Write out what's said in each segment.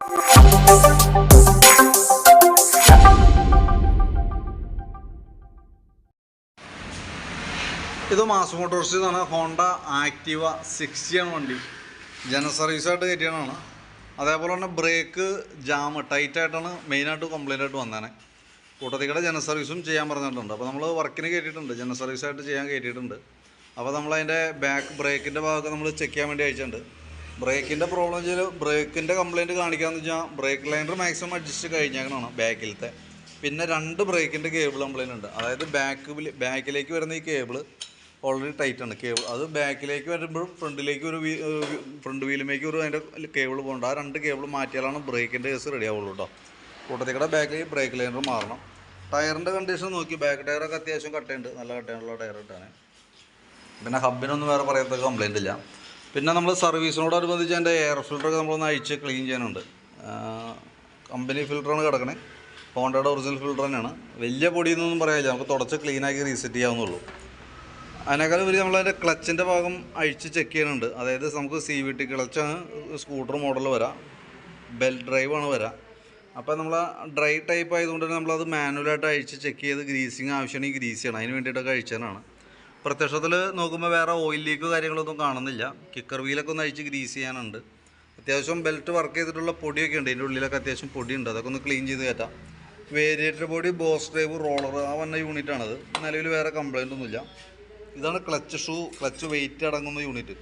ഇത് mass motors എന്നാണ്. Honda Activa sixty ആണ് വണ്ടി. ജനറൽ സർവീസായിട്ട് കയറ്റിയതാണ്. അതേപോലെ തന്നെ ബ്രേക്ക് ജാം ടൈറ്റായിട്ടാണ് മെയിനായിട്ട് കംപ്ലൈന്റ് ആയിട്ട് വന്നേനെ. കൂട്ടത്തിക്കടെ ജനറൽ സർവീസും ചെയ്യാൻ പറഞ്ഞിട്ടുണ്ട്. അപ്പോൾ നമ്മൾ വർക്കിന് കയറ്റിയിട്ടുണ്ട്. ജനറൽ സർവീസായിട്ട് ചെയ്യാൻ കയറ്റിയിട്ടുണ്ട്. അപ്പോൾ നമ്മളതിന്റെ ബാക്ക് ബ്രേക്കിന്റെ ഭാഗമൊക്കെ നമ്മൾ ചെക്ക് ചെയ്യാൻ വേണ്ടി അയച്ചിട്ടുണ്ട്. ബ്രേക്കിന്റെ പ്രോബ്ലം വെച്ചാൽ ബ്രേക്കിന്റെ കംപ്ലയിന്റ് കാണിക്കാന്ന് വെച്ചാൽ ബ്രേക്ക് ലൈനർ മാക്സിമം അഡ്ജസ്റ്റ് കഴിഞ്ഞേക്കണതാണ് ബാക്കിലത്തെ പിന്നെ രണ്ട് ബ്രേക്കിന്റെ കേബിൾ കംപ്ലയിന്റ് ഉണ്ട്. അതായത് ബാക്ക് ബാക്കിലേക്ക് വരുന്ന ഈ കേബിൾ ഓൾറെഡി ടൈറ്റ് ആണ്. കേബിൾ അത് ബാക്കിലേക്ക് വരുമ്പോഴും ഫ്രണ്ടിലേക്ക് ഒരു ഫ്രണ്ട് വീലിലേക്ക് ഒരു അതിന്റെ കേബിൾ പോകേണ്ട. ആ രണ്ട് കേബിൾ മാറ്റിയാലാണ് ബ്രേക്കിന്റെ കേസ് റെഡി ആവുള്ളൂ കേട്ടോ കൂട്ടത്തിക്കടെ ബാക്കിൽ ബ്രേക്ക് ലൈനർ മാറണം. ടയറിന്റെ കണ്ടീഷൻ നോക്കി. ബാക്ക് ടയറൊക്കെ അത്യാവശ്യം കട്ടയുണ്ട്. നല്ല കട്ടയുള്ള ടയർ ഇട്ടാണ് പിന്നെ ഹബിനൊന്നും വേറെ പറയത്തക്ക കംപ്ലയിന്റ് ഇല്ല. പിന്നെ നമ്മൾ സർവീസിനോടനുബന്ധിച്ച് അതിന്റെ എയർ ഫിൽറ്ററൊക്കെ നമ്മളൊന്ന് അഴിച്ച് ക്ലീൻ ചെയ്യാനുണ്ട്. കമ്പനി ഫിൽറ്ററാണ് കിടക്കണേ. ഹോണ്ടയുടെ ഒറിജിനൽ ഫിൽറ്റർ തന്നെയാണ്. വലിയ പൊടിയൊന്നും പറയാനില്ല. നമുക്ക് തുടച്ച് ക്ലീനാക്കി റീസെറ്റ് ചെയ്യാവുന്നുള്ളൂ അതിനേക്കാൾ ഉപരി നമ്മളതിന്റെ ക്ലച്ചിന്റെ ഭാഗം അഴിച്ച് ചെക്ക് ചെയ്യാനുണ്ട്. അതായത് നമുക്ക് സി വി ടി ക്ലച്ചാണ് സ്കൂട്ടർ മോഡൽ വരാം ബെൽറ്റ് ഡ്രൈവാണ് വരാം. അപ്പോൾ നമ്മൾ ഡ്രൈ ടൈപ്പ് ആയതുകൊണ്ട് തന്നെ നമ്മളത് മാനുവലായിട്ട് അഴിച്ച് ചെക്ക് ചെയ്ത് ഗ്രീസിങ് ആവശ്യമാണെങ്കിൽ ഗ്രീസ് ചെയ്യണം. അതിന് വേണ്ടിയിട്ടൊക്കെ അഴിച്ചതാണ്. പ്രത്യക്ഷത്തിൽ നോക്കുമ്പോൾ വേറെ ഓയിൽ ലീക്ക് കാര്യങ്ങളൊന്നും കാണുന്നില്ല. കിക്കർ വീലൊക്കെ ഒന്ന് അഴിച്ച് ഗ്രീസ് ചെയ്യാനുണ്ട്. അത്യാവശ്യം ബെൽറ്റ് വർക്ക് ചെയ്തിട്ടുള്ള പൊടിയൊക്കെ ഉണ്ട്. ഇതിന്റെ ഉള്ളിലൊക്കെ അത്യാവശ്യം പൊടിയുണ്ട്. അതൊക്കെ ഒന്ന് ക്ലീൻ ചെയ്ത് കയറ്റാം variator body boss drive roller ആ വന്ന യൂണിറ്റാണത് നിലവിൽ വേറെ കംപ്ലൈന്റ് ഒന്നുമില്ല. ഇതാണ് ക്ലച്ച് ഷൂ ക്ലച്ച് വെയിറ്റ് അടങ്ങുന്ന യൂണിറ്റ്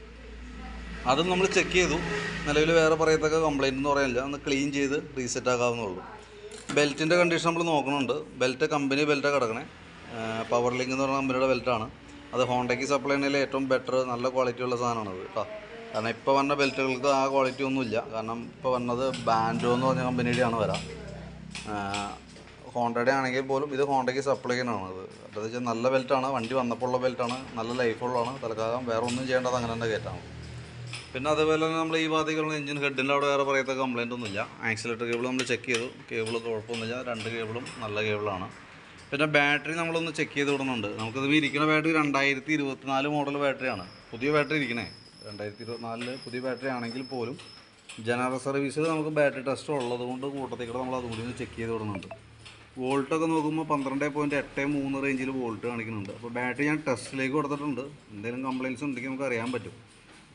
അതും നമ്മൾ ചെക്ക് ചെയ്തു. നിലവിൽ വേറെ പറയത്തക്ക കംപ്ലൈന്റ് എന്ന് പറയാനില്ല. ഒന്ന് ക്ലീൻ ചെയ്ത് റീസെറ്റ് ആകാവുന്നുള്ളൂ ബെൽറ്റിന്റെ കണ്ടീഷൻ നമ്മൾ നോക്കണുണ്ട് ബെൽറ്റ് കമ്പനി ബെൽറ്റാണ് കിടക്കണേ. പവർ ലിങ്ക് എന്ന് പറഞ്ഞ കമ്പനിയുടെ ബെൽറ്റാണ് അത് ഹോണ്ടയ്ക്ക് സപ്ലൈ ചെയ്യുന്നതിൽ ഏറ്റവും ബെറ്റർ നല്ല ക്വാളിറ്റി ഉള്ള സാധനമാണ് കേട്ടോ. കാരണം ഇപ്പോൾ വന്ന ബെൽറ്റുകൾക്ക് ആ ക്വാളിറ്റി ഒന്നുമില്ല കാരണം ഇപ്പോൾ വന്നത് ബാൻഡോ എന്ന് പറഞ്ഞ കമ്പനിയുടെയാണ് വരാം. ഹോണ്ടയുടെ ആണെങ്കിൽ പോലും ഇത് ഹോണ്ടയ്ക്ക് സപ്ലൈ ചെയ്യുന്നതാണ് അത്. അപ്പോൾ വെച്ചാൽ നല്ല ബെൽറ്റാണ് വണ്ടി വന്നപ്പോൾ ഉള്ള ബെൽറ്റാണ് നല്ല ലൈഫുള്ളതാണ് തൽക്കാലം വേറെ ഒന്നും ചെയ്യേണ്ടത് അങ്ങനെ തന്നെ കയറ്റാണ് പിന്നെ അതേപോലെ തന്നെ നമ്മൾ ഈ ഭാഗത്തേക്കുള്ള എഞ്ചിൻ ഹെഡിന്റെ അവിടെ വേറെ പറയത്ത കംപ്ലൈന്റ് ഒന്നുമില്ല. ആക്സിലേറ്റർ കേബിൾ നമ്മൾ ചെക്ക് ചെയ്തു. കേബിൾ കുഴപ്പമൊന്നുമില്ല. രണ്ട് കേബിളും നല്ല കേബിളാണ് പിന്നെ ബാറ്ററി നമ്മളൊന്ന് ചെക്ക് ചെയ്ത് വിടുന്നുണ്ട് നമുക്കിത് ഇരിക്കുന്ന ബാറ്ററി രണ്ടായിരത്തി ഇരുപത്തിനാല് മോഡൽ ബാറ്ററിയാണ് പുതിയ ബാറ്ററി ഇരിക്കണേ. രണ്ടായിരത്തി ഇരുപത്തിനാലിൽ പുതിയ ബാറ്ററി ആണെങ്കിൽ പോലും ജനറൽ സർവീസിൽ നമുക്ക് ബാറ്ററി ടെസ്റ്റ് ഉള്ളത് കൊണ്ട് കൂട്ടത്തേക്കൂടെ നമ്മൾ അതുകൂടി ഒന്ന് ചെക്ക് ചെയ്ത് വിടുന്നുണ്ട് വോൾട്ടൊക്കെ നോക്കുമ്പോൾ പന്ത്രണ്ട് പോയിന്റ് എട്ട് മൂന്ന് റേഞ്ചിൽ വോൾട്ട് കാണിക്കുന്നുണ്ട്. അപ്പോൾ ബാറ്ററി ഞാൻ ടെസ്റ്റിലേക്ക് കൊടുത്തിട്ടുണ്ട്. എന്തെങ്കിലും കംപ്ലയിൻസ് ഉണ്ടെങ്കിൽ നമുക്ക് അറിയാൻ പറ്റും.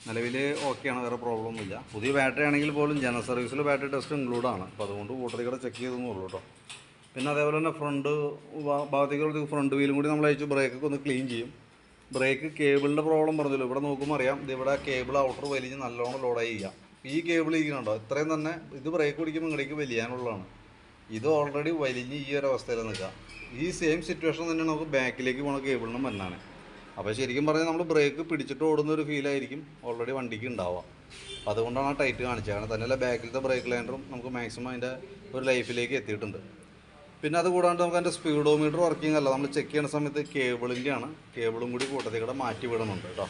നിലവിൽ ഓക്കെയാണ് വേറെ പ്രോബ്ലം ഒന്നുമില്ല. പുതിയ ബാറ്ററി ആണെങ്കിൽ പോലും ജനറൽ സർവീസിൽ ബാറ്ററി ടെസ്റ്റ് ഇൻക്ലൂഡാണ് അപ്പോൾ അതുകൊണ്ട് കൂട്ടത്തിൽ ചെക്ക് ചെയ്തെന്നുള്ളൂ കേട്ടോ. പിന്നെ അതേപോലെ തന്നെ ഫ്രണ്ട് ഭാഗത്തേക്ക് ഫ്രണ്ട് വീലും കൂടി നമ്മൾ അയച്ച്. ബ്രേക്കൊക്കെ ഒന്ന് ക്ലീൻ ചെയ്യും. ബ്രേക്ക് കേബിളിന്റെ പ്രോബ്ലം പറഞ്ഞല്ലോ. ഇവിടെ നോക്കുമ്പോൾ അറിയാം. ഇവിടെ കേബിൾ ഔട്ടർ വലിഞ്ഞ് നല്ലോണം ലോഡായി ചെയ്യാം ഈ കേബിൾ ഇരിക്കുന്നുണ്ടോ? ഇത്രയും തന്നെ ഇത് ബ്രേക്ക് പിടിക്കുമ്പോൾ ഇങ്ങടേക്ക് വലിയാനുള്ളതാണ്. ഇത് ഓൾറെഡി വലിഞ്ഞ് ഈ ഒരു അവസ്ഥയിൽ നിൽക്കാം. ഈ സെയിം സിറ്റുവേഷൻ തന്നെ നമുക്ക് ബാക്കിലേക്ക് പോണ കേബിളിനും വന്നാണ്. അപ്പോൾ ശരിക്കും പറഞ്ഞാൽ നമ്മൾ ബ്രേക്ക് പിടിച്ചിട്ട് ഓടുന്ന ഒരു ഫീലായിരിക്കും ഓൾറെഡി വണ്ടിക്ക് ഉണ്ടാവുക അപ്പോൾ അതുകൊണ്ടാണ് ആ ടൈറ്റ് കാണിച്ചത് കാരണം തന്നെയല്ല ബാക്കിലത്തെ ബ്രേക്ക് ലൈനറും നമുക്ക് മാക്സിമം അതിന്റെ ഒരു ലൈഫിലേക്ക് എത്തിയിട്ടുണ്ട്. പിന്നെ അത് കൂടാണ്ട് നമുക്ക് അതിന്റെ സ്പീഡോമീറ്റർ വർക്കിംഗ് അല്ല. നമ്മൾ ചെക്ക് ചെയ്യുന്ന സമയത്ത് കേബിളിന്റെ ആണ് കേബിളും കൂടി കൂട്ടത്തിൽ കൂടെ മാറ്റി വിടുന്നുണ്ട് കേട്ടോ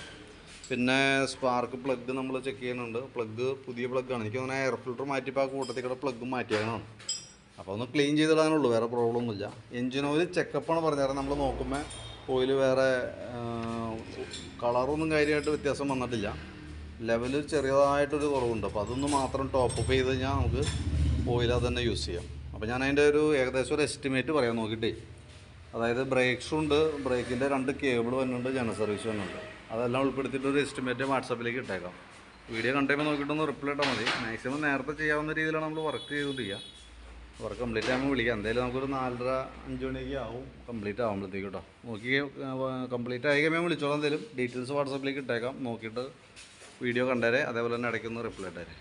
പിന്നെ സ്പാർക്ക് പ്ലഗ് നമ്മൾ ചെക്ക് ചെയ്യുന്നുണ്ട്. പ്ലഗ് പുതിയ പ്ലഗ്ഗാണ് എനിക്ക് തോന്നുന്നത് എയർ ഫിൽറ്റർ മാറ്റിയപ്പോൾ ആ കൂട്ടത്തിൽ കൂടെ പ്ലഗ് മാറ്റിയാണ് അപ്പോൾ ഒന്ന് ക്ലീൻ ചെയ്തിടാനുള്ളൂ വേറെ പ്രോബ്ലം ഒന്നുമില്ല. എഞ്ചിൻ ഓയിൽ ചെക്കപ്പാണ് പറഞ്ഞാൽ നമ്മൾ നോക്കുമ്പോൾ ഓയിൽ വേറെ കളറൊന്നും കാര്യമായിട്ട് വ്യത്യാസം വന്നിട്ടില്ല. ലെവൽ ചെറിയതായിട്ടൊരു കുറവുണ്ട്. അപ്പോൾ അതൊന്ന് മാത്രം ടോപ്പ് അപ്പ് ചെയ്ത് കഴിഞ്ഞാൽ നമുക്ക് ഓയിൽ അത് തന്നെ യൂസ് ചെയ്യാം. അപ്പോൾ ഞാൻ അതിന്റെ ഒരു ഏകദേശം ഒരു എസ്റ്റിമേറ്റ് പറയാൻ നോക്കിയിട്ടേ. അതായത് ബ്രേക്ക് ഷൂ ഉണ്ട് ബ്രേക്കിന്റെ രണ്ട് കേബിൾ വന്നുണ്ട് ജനറൽ സർവീസ് വന്നുണ്ട് അതെല്ലാം ഉൾപ്പെടുത്തിയിട്ട് ഒരു എസ്റ്റിമേറ്റ് വാട്സപ്പിലേക്ക് ഇട്ടേക്കാം. വീഡിയോ കണ്ടുമ്പോൾ നോക്കിയിട്ടൊന്ന് റിപ്ലൈ ഇട്ടാൽ മതി. മാക്സിമം നേരത്തെ ചെയ്യാവുന്ന രീതിയിലാണ് നമ്മൾ വർക്ക് ചെയ്തുകൊണ്ടിരിക്കുക വർക്ക് കംപ്ലീറ്റ് ആകുമ്പോൾ വിളിക്കാം. എന്തായാലും നമുക്കൊരു നാലര അഞ്ച് മണിയൊക്കെ ആവും. കംപ്ലീറ്റ് ആകുമ്പോഴത്തേക്ക് കേട്ടോ നോക്കി കംപ്ലീറ്റ് ആയി കഴിയുമ്പോൾ വിളിച്ചോളാം എന്തായാലും. ഡീറ്റെയിൽസ് വാട്സപ്പിലേക്ക് ഇട്ടേക്കാം. നോക്കിയിട്ട് വീഡിയോ കണ്ടേരെ. അതേപോലെ തന്നെ ഇടയ്ക്കൊന്ന് റിപ്ലൈ ഇട്ടേരെ.